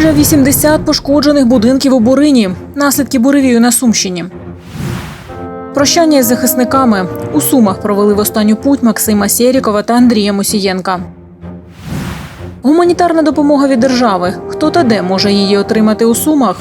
Майже 80 пошкоджених будинків у Бурині. Наслідки буревію на Сумщині. Прощання із захисниками. У Сумах провели в останню путь Максима Сєрікова та Андрія Мусієнка. Гуманітарна допомога від держави. Хто та де може її отримати у Сумах?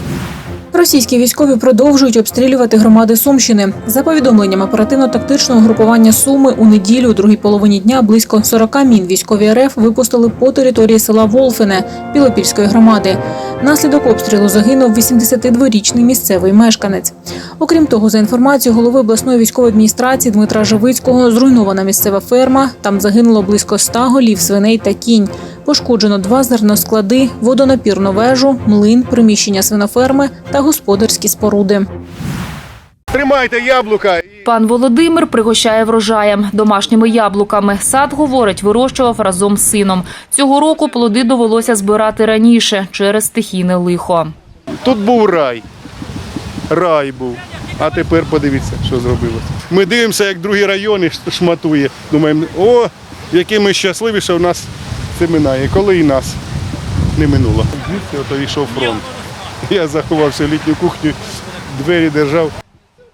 Російські військові продовжують обстрілювати громади Сумщини. За повідомленням оперативно-тактичного групування Суми у неділю, у другій половині дня, близько 40 мін військові РФ випустили по території села Волфине Білопільської громади. Наслідок обстрілу загинув 82-річний місцевий мешканець. Окрім того, за інформацією голови обласної військової адміністрації Дмитра Живицького, зруйнована місцева ферма. Там загинуло близько 100 голів, свиней та кінь. Пошкоджено два зерносклади, водонапірну вежу, млин, приміщення свиноферми та господарські споруди. Тримайте яблука. Пан Володимир пригощає врожаєм домашніми яблуками. Сад, говорить, вирощував разом з сином. Цього року плоди довелося збирати раніше через стихійне лихо. Тут був рай. Рай був. А тепер подивіться, що зробилося. Ми дивимося, як другі райони шматує. Думаємо, о, які ми щасливі, що в нас це минає. Коли і нас не минуло. Звідси ото йшов фронт. Я заховався в літню кухню, двері держав.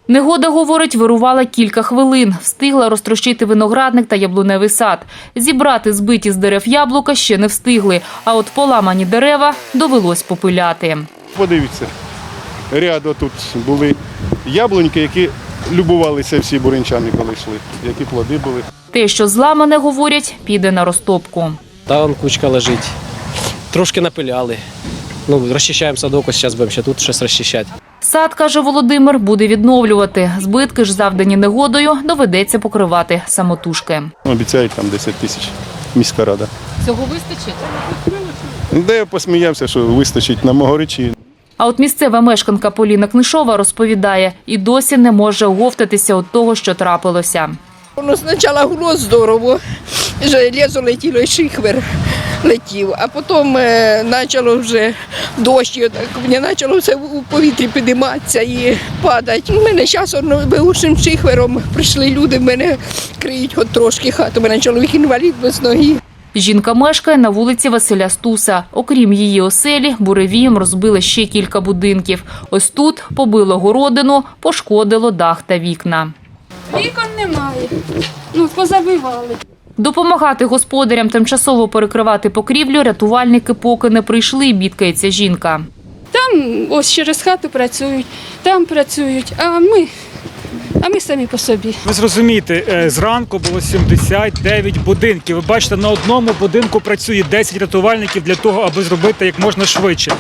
Негода, говорить, вирувала кілька хвилин. Встигла розтрощити виноградник та яблуневий сад. Зібрати збиті з дерев яблука ще не встигли. А от поламані дерева довелось попиляти. Подивіться, ряд отут були яблуньки, які любувалися всі буринчани, коли йшли. Які плоди були. Те, що зламане, говорять, піде на розтопку. Там кучка лежить. Трошки напиляли. Ну, розчищаємо садок, ось зараз будемо ще тут щось розчищати. Сад, каже Володимир, буде відновлювати. Збитки ж завдані негодою доведеться покривати самотужки. Обіцяють там 10 тисяч міська рада. Цього вистачить? Де я посміявся, що вистачить на могоричі. А от місцева мешканка Поліна Книшова розповідає, і досі не може оговтатися від того, що трапилося. Воно спочатку гуло здорово, железо летіло і шихвер летів, а потім е, почало вже дощ, мені почало все у повітрі підійматися і падати. У мене зараз беушним шихвером прийшли люди, мене криють хоч трошки хату, у мене чоловік інвалід без ноги. Жінка мешкає на вулиці Василя Стуса. Окрім її оселі, буревієм розбили ще кілька будинків. Ось тут побило городину, пошкодило дах та вікна. Вікон немає. Ну, позабивали. Допомагати господарям тимчасово перекривати покрівлю рятувальники поки не прийшли, бідкається жінка. Там ось через хату працюють, там працюють, а ми, а ми самі по собі. Ви зрозумієте, е, зранку було 79 будинків. Ви бачите, на одному будинку працює 10 рятувальників для того, аби зробити як можна швидше.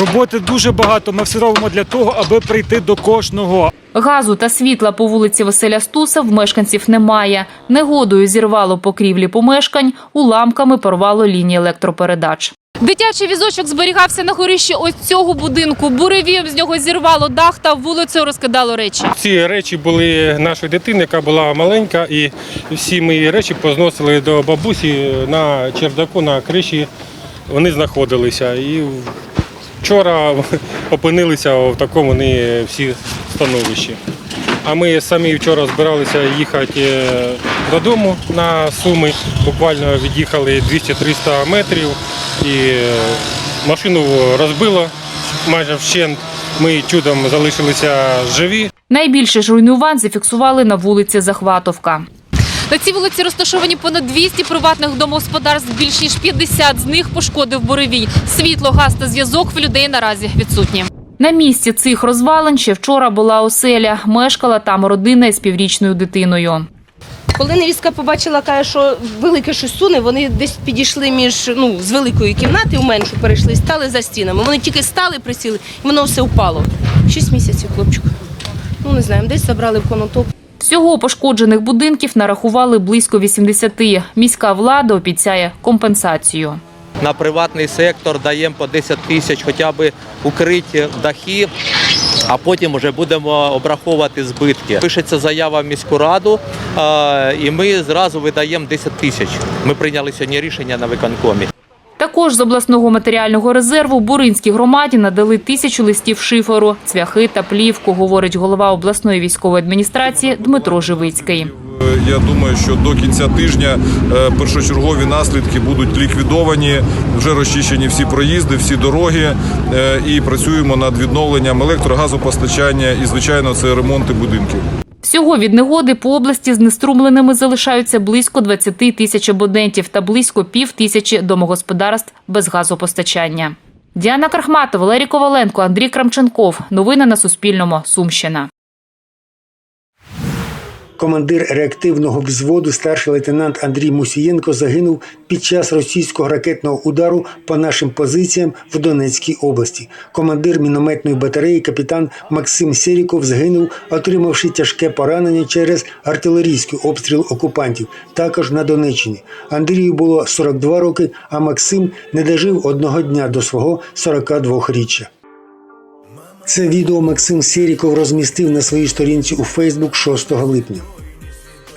Роботи дуже багато. Ми все робимо для того, аби прийти до кожного. Газу та світла по вулиці Василя Стуса в мешканців немає. Негодою зірвало покрівлі помешкань, уламками порвало лінії електропередач. Дитячий візочок зберігався на горищі ось цього будинку. Буревієм з нього зірвало дах та вулицею розкидало речі. Ці речі були нашої дитини, яка була маленька, і всі мої речі позносили до бабусі на чердаку, на криші. Вони знаходилися. І вчора опинилися в такому вони всі становищі. А ми самі вчора збиралися їхати е, додому на Суми. Буквально від'їхали 200-300 метрів і е, машину розбило майже вщент. Ми чудом залишилися живі. Найбільше ж руйнувань зафіксували на вулиці Захватовка. На цій вулиці розташовані понад 200 приватних домогосподарств. Більш ніж 50 з них пошкодив буревій. Світло, газ та зв'язок в людей наразі відсутні. На місці цих розвалин ще вчора була оселя. Мешкала там родина із піврічною дитиною. Коли невістка побачила, каже, що велике щось суне, вони десь підійшли між ну з великої кімнати в меншу перейшли, стали за стінами. Вони тільки стали, присіли, і воно все впало. Шість місяців, хлопчику. Ну не знаємо, десь забрали в конотоп. Всього пошкоджених будинків нарахували близько 80. Міська влада обіцяє компенсацію. На приватний сектор даємо по 10 тисяч, хоча б укриті дахи, а потім вже будемо обраховувати збитки. Пишеться заява в міську раду, і ми зразу видаємо 10 тисяч. Ми прийняли сьогодні рішення на виконкомі. Також з обласного матеріального резерву Буринській громаді надали тисячу листів шиферу, цвяхи та плівку, говорить голова обласної військової адміністрації Дмитро Живицький. Я думаю, що до кінця тижня е, першочергові наслідки будуть ліквідовані. Вже розчищені всі проїзди, всі дороги, е, і працюємо над відновленням електрогазопостачання і, звичайно, це ремонти будинків. Всього від негоди по області знеструмленими залишаються близько 20 тисяч абонентів та близько пів тисячі домогосподарств без газопостачання. Діана Крахматова, Валерій Коваленко, Андрій Крамченков. Новини на Суспільному. Сумщина. Командир реактивного взводу, старший лейтенант Андрій Мусієнко, загинув під час російського ракетного удару по нашим позиціям в Донецькій області. Командир мінометної батареї, капітан Максим Серіков, загинув, отримавши тяжке поранення через артилерійський обстріл окупантів, також на Донеччині. Андрію було 42 роки, а Максим не дожив одного дня до свого 42-річчя. Це відео Максим Сєріков розмістив на своїй сторінці у Фейсбук 6 липня.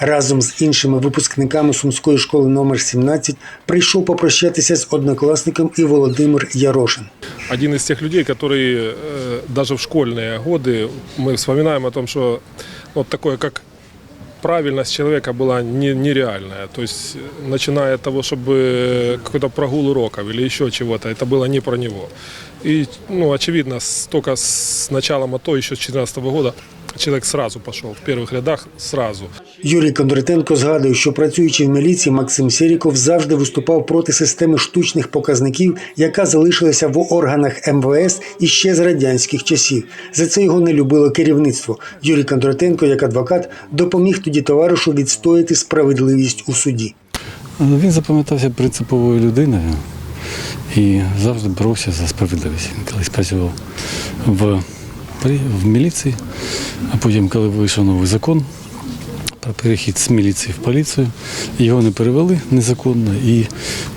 Разом з іншими випускниками Сумської школи номер 17 прийшов попрощатися з однокласником і Володимир Ярошин. один из тех людей, которые э, даже в школьные годы мы вспоминаем о том, что ну, вот такое как правильность человека была не, нереальная. То есть, э, начиная от того, чтобы какой-то прогул уроков или еще чего-то, это было не про него. И, ну, очевидно, только с началом АТО, еще с 2014 года, человек сразу пошел, в первых рядах сразу. Юрій Кондратенко згадує, що працюючи в міліції, Максим Сєріков завжди виступав проти системи штучних показників, яка залишилася в органах МВС іще з радянських часів. За це його не любило керівництво. Юрій Кондратенко, як адвокат, допоміг тоді товаришу відстояти справедливість у суді. Він запам'ятався принциповою людиною і завжди боровся за справедливість. Він колись працював в, в міліції, а потім, коли вийшов новий закон про перехід з міліції в поліцію, його не перевели незаконно, і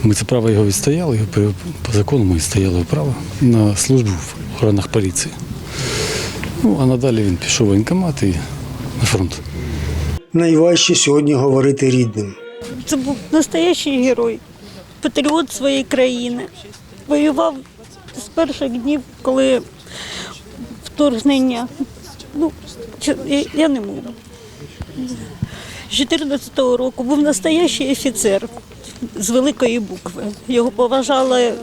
ми це право його відстояли, по- по закону ми відстояли право на службу в органах поліції. Ну, а надалі він пішов в воєнкомат і на фронт. Найважче сьогодні говорити рідним. Це був настоящий герой, патріот своєї країни. Воював з перших днів, коли вторгнення. Ну, я- не можу. З 14-го року був настоящий офіцер з великої букви. Його поважали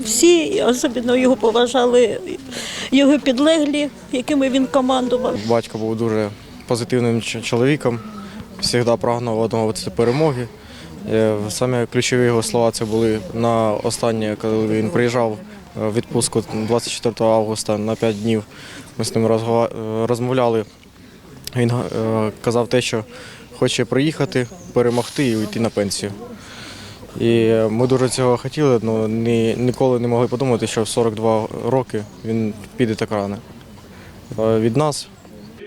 всі, особливо його поважали його підлеглі, якими він командував. Батько був дуже позитивним чоловіком, завжди прагнув одного перемоги. Е, Саме ключові його слова це були на останнє, коли він приїжджав е, в відпустку 24 августа на 5 днів. Ми з ним е, розмовляли. Він казав те, що хоче приїхати, перемогти і уйти на пенсію. І ми дуже цього хотіли, але ніколи не могли подумати, що в 42 роки він піде так рано. Від нас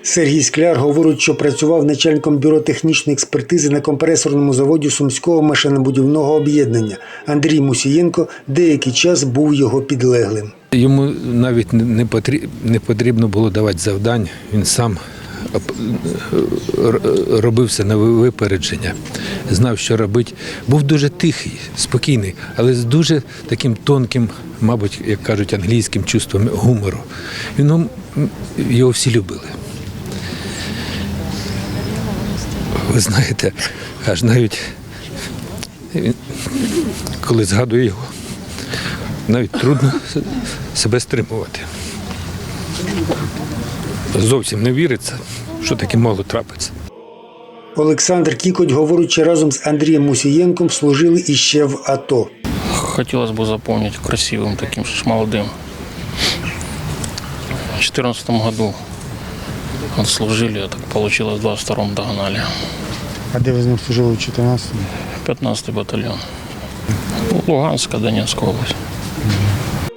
Сергій Скляр говорить, що працював начальником бюро технічної експертизи на компресорному заводі Сумського машинобудівного об'єднання. Андрій Мусієнко деякий час був його підлеглим. Йому навіть не- потрібно, було давати завдань. Він сам оп- р- робив все на випередження, знав, що робити. Був дуже тихий, спокійний, але з дуже таким тонким, мабуть, як кажуть, англійським чувством гумору. Він, його всі любили. Ви знаєте, аж навіть він- коли згадую його, навіть трудно с- себе стримувати. Зовсім не віриться, що таке могло трапитися. Олександр Кікоть говорить, що разом з Андрієм Мусієнком служили іще в АТО. Хотелось бы запомнить красивым таким же молодым. В 2014 году отслужили, так получилось в 22-м догнали. А де ви з ним служили у 14-му? 15-й батальон. Луганська, Донецька область.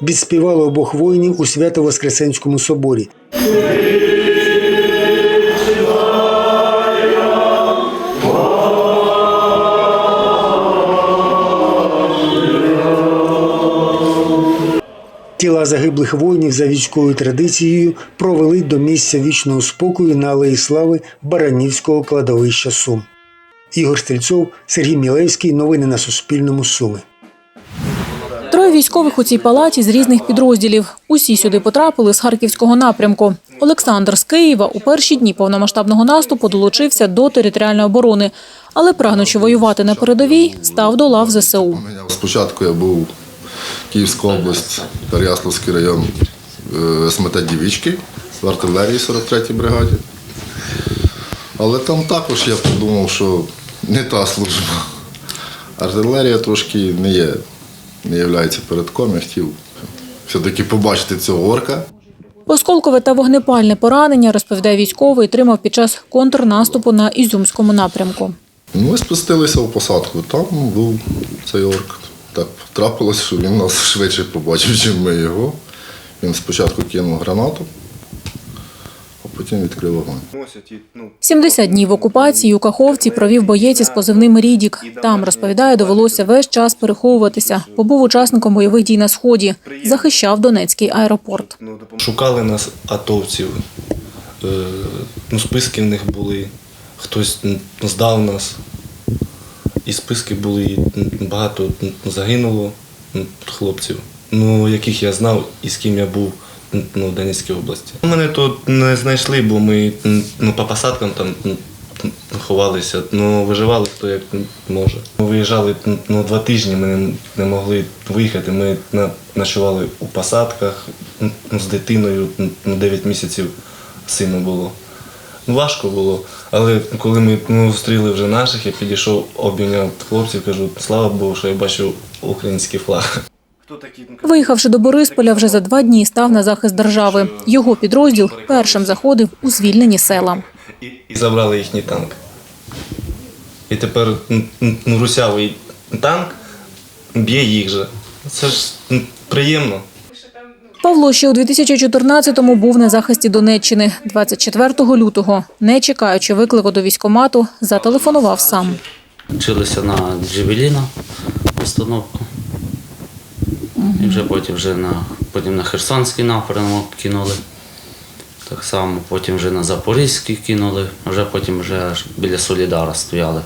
Відспівали обох воїнів у Свято-Воскресенському соборі. Тіла загиблих воїнів за військовою традицією провели до місця вічного спокою на Алеї Слави Баранівського кладовища Сум. Ігор Стрільцов, Сергій Мілевський. Новини на Суспільному. Суми. Троє військових у цій палаті з різних підрозділів. Усі сюди потрапили з харківського напрямку. Олександр з Києва у перші дні повномасштабного наступу долучився до територіальної оборони, але прагнучи воювати на передовій, став до лав ЗСУ. Спочатку я був Київська область, Переяславський район е, СМТ Дівічки в артилерії 43-й бригаді. Але там також я подумав, що не та служба. Артилерія трошки не є, не є передком. Я хотів все-таки побачити цього орка. Осколкове та вогнепальне поранення, розповідає військовий, тримав під час контрнаступу на Ізюмському напрямку. Ми спустилися в посадку. Там був цей орк. Так трапилось, що він нас швидше побачив, ніж ми його. Він спочатку кинув гранату, а потім відкрив вогонь. 70 днів окупації у Каховці провів боєць із позивним Рідік. Там, розповідає, довелося весь час переховуватися. Побув учасником бойових дій на Сході, захищав Донецький аеропорт. Шукали нас атовців, е, ну, списки в них були, хтось здав нас. І списки були, багато загинуло хлопців, ну, яких я знав і з ким я був ну, в Донецькій області. Мене тут не знайшли, бо ми ну, по посадкам там м, ховалися, ну, виживали хто як може. Ми виїжджали ну, два тижні, ми не, могли виїхати. Ми ночували у посадках ну, з дитиною, м, ну, 9 місяців сину було. Ну, важко було. Але коли ми ну, зустріли вже наших, я підійшов, обійняв хлопців, кажу, слава Богу, що я бачу український флаг. Виїхавши до Борисполя, вже за два дні став на захист держави. Його підрозділ першим заходив у звільнені села. І забрали їхній танк. І тепер ну, русявий танк б'є їх же. Це ж приємно. Павло ще у 2014-му був на захисті Донеччини. 24 лютого, не чекаючи виклику до військкомату, зателефонував сам. Вчилися на Джевеліна установку. І вже потім вже на, потім на Херсонський напрямок кинули. Так само потім вже на Запорізький кинули, вже потім вже аж біля Солідара стояли.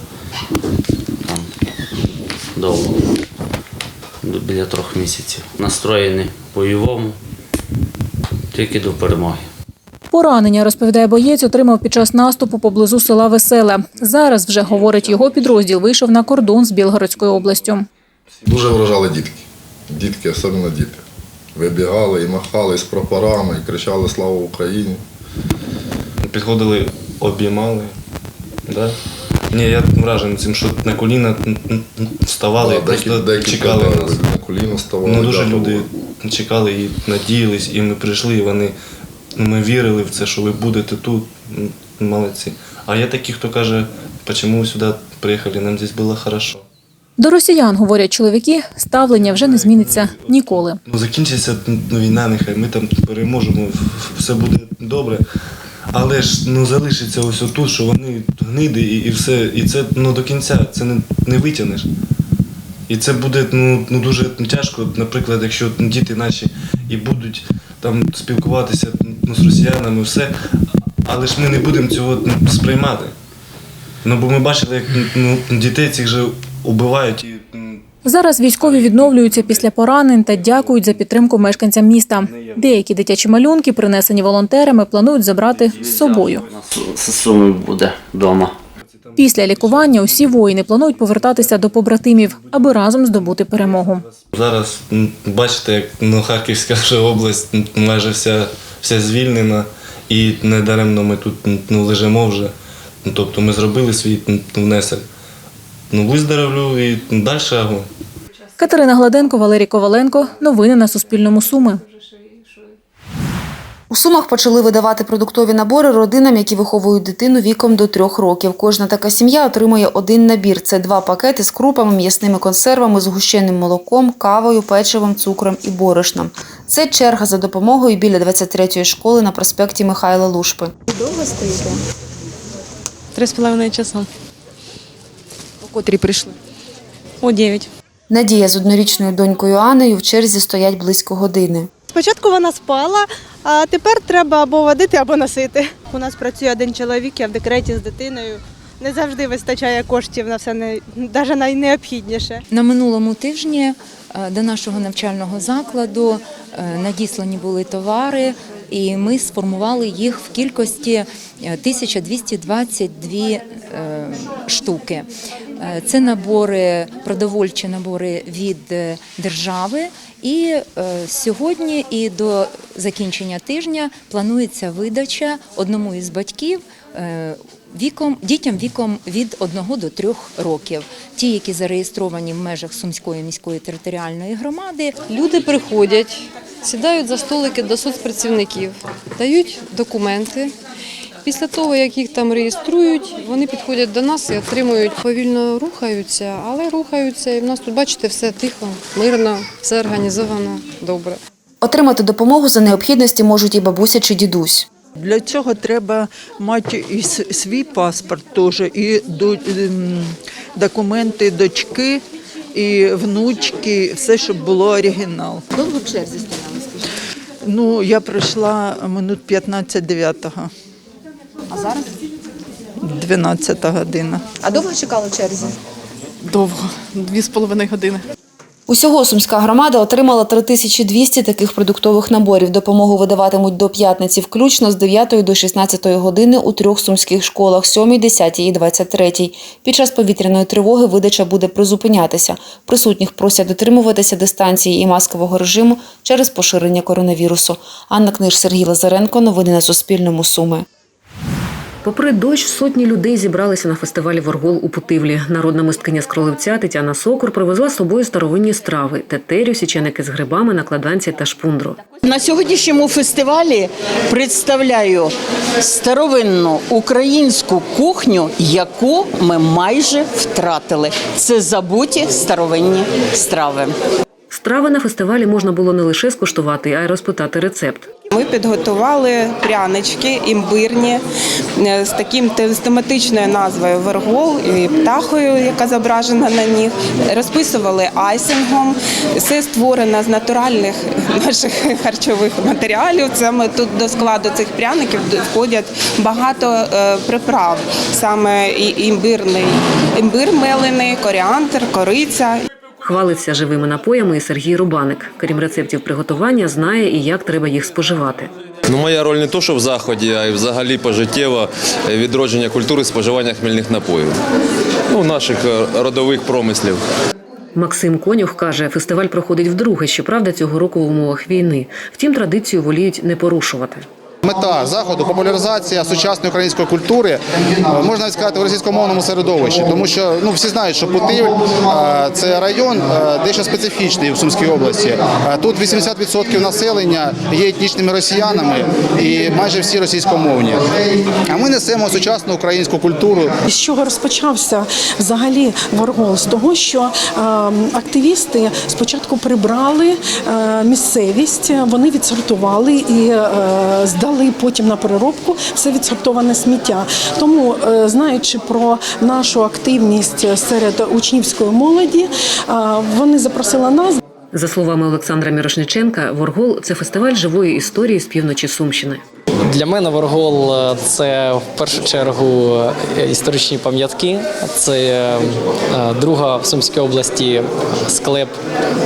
Там довго. Біля трьох місяців. Настроєні по-бойовому, тільки до перемоги. Поранення, розповідає боєць, отримав під час наступу поблизу села Веселе. Зараз вже, говорить, його підрозділ вийшов на кордон з Білгородською областю. Дуже вражали дітки. Дітки, особливо діти. Вибігали і махали з прапорами, і кричали Слава Україні. Підходили, обіймали. Да? Ні, я вражений цим, що на коліна вставали і Да, просто декілька- декілька, чекали да, нас. На коліно ставали. Ну, дуже люди чекали і надіялись, і ми прийшли, і вони ми вірили в це, що ви будете тут. Молодці. А є такі, хто каже, чому ви сюди приїхали, нам здесь було хорошо. До росіян, говорять чоловіки, ставлення вже не зміниться ніколи. Ну, закінчиться війна, нехай ми там переможемо, все буде добре. Але ж ну, залишиться ось тут, що вони гниди і, і все. І це ну, до кінця це не, не витягнеш. І це буде ну, ну, дуже тяжко, наприклад, якщо діти наші і будуть там спілкуватися ну, з росіянами, все. Але ж ми не будемо цього ну, сприймати. Ну, бо ми бачили, як ну, дітей цих же убивають і Зараз військові відновлюються після поранень та дякують за підтримку мешканцям міста. Деякі дитячі малюнки, принесені волонтерами, планують забрати з собою. З суми буде вдома. Після лікування усі воїни планують повертатися до побратимів, аби разом здобути перемогу. Зараз бачите, як ну, Харківська вже область майже вся, вся звільнена, і недаремно ми тут ну, лежимо вже. Ну, Тобто ми зробили свій внесок. Ну, виздоровлю і далі. Катерина Гладенко, Валерій Коваленко. Новини на Суспільному. Суми. У Сумах почали видавати продуктові набори родинам, які виховують дитину віком до трьох років. Кожна така сім'я отримує один набір. Це два пакети з крупами, м'ясними консервами, згущеним молоком, кавою, печивом, цукром і борошном. Це черга за допомогою біля 23-ї школи на проспекті Михайла Лушпи. Довго стоїте? Три з половиною часа. О котрій прийшли? О 9. Надія з однорічною донькою Анею в черзі стоять близько години. Спочатку вона спала, а тепер треба або водити, або носити. У нас працює один чоловік, я в декреті з дитиною. не завжди вистачає коштів на все навіть найнеобхідніше. На минулому тижні е, до нашого навчального закладу е, надіслані були товари, і ми сформували їх в кількості е, 1222 е, штуки. Е, Це набори, продовольчі набори від е, держави. І е, сьогодні і до закінчення тижня планується видача одному із батьків віком дітям віком від 1 до 3 років. Ті, які зареєстровані в межах Сумської міської територіальної громади. Люди приходять, сідають за столики до соцпрацівників, дають документи. Після того, як їх там реєструють, вони підходять до нас і отримують. Повільно рухаються, але рухаються. І в нас тут, бачите, все тихо, мирно, все організовано, добре. Отримати допомогу за необхідності можуть і бабуся чи дідусь. Для цього треба мати і свій паспорт теж, і ем, документи дочки, і внучки, все, щоб було оригінал. Довго в черзі стояли, скажіть? Ну, я прийшла минут 15-9, А зараз? 12 година. А довго чекали в черзі? Довго, дві з половиною години. Усього сумська громада отримала 3200 таких продуктових наборів. Допомогу видаватимуть до п'ятниці, включно з 9 до 16 години у трьох сумських школах 7, 10 і 23. Під час повітряної тривоги видача буде призупинятися. Присутніх просять дотримуватися дистанції і маскового режиму через поширення коронавірусу. Анна Книж, Сергій Лазаренко. Новини на Суспільному. Суми. Попри дощ, сотні людей зібралися на фестивалі Воргол у Путивлі. Народна мисткиня з Кролевця Тетяна Сокур привезла з собою старовинні страви тетерю, січеники з грибами, накладанці та шпундру. На сьогоднішньому фестивалі представляю старовинну українську кухню, яку ми майже втратили. Це забуті старовинні страви. Страви на фестивалі можна було не лише скуштувати, а й розпитати рецепт. Ми підготували прянички імбирні е, з таким з тематичною назвою вергол і птахою, яка зображена на них. Розписували айсингом. Все створено з натуральних наших харчових матеріалів. Це тут до складу цих пряників входять багато е, приправ, саме імбирний, імбир мелений, коріандр, кориця. Хвалиться живими напоями і Сергій Рубаник. Крім рецептів приготування, знає і як треба їх споживати. Ну, моя роль не то, що в заході, а й взагалі пожиттєво е, відродження культури споживання хмельних напоїв. Ну, наших е, родових промислів. Максим Конюх каже, фестиваль проходить вдруге, щоправда, цього року в умовах війни. Втім, традицію воліють не порушувати. Мета заходу популяризація сучасної української культури, можна сказати, у російськомовному середовищі, тому що ну всі знають, що Путивль е, це район е, дещо специфічний в Сумській області. Е, Тут 80% населення є етнічними росіянами і майже всі російськомовні. А ми несемо сучасну українську культуру. З чого розпочався взагалі Воргол? З того, що активісти спочатку прибрали місцевість, вони відсортували і е, здали потім на переробку все відсортоване сміття. Тому, е, знаючи про нашу активність серед учнівської молоді, е, вони запросили нас. За словами Олександра Мірошниченка, Воргол це фестиваль живої історії з півночі Сумщини. Для мене Воргол е, це в першу чергу е, історичні пам'ятки. Це е, друга в Сумській області склеп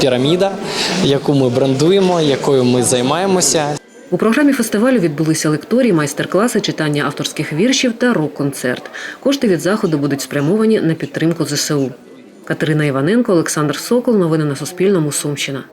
Піраміда, яку ми брендуємо, якою ми займаємося. У програмі фестивалю відбулися лекторії, майстер-класи, читання авторських віршів та рок-концерт. Кошти від заходу будуть спрямовані на підтримку ЗСУ. Катерина Іваненко, Олександр Сокол. Новини на Суспільному. Сумщина.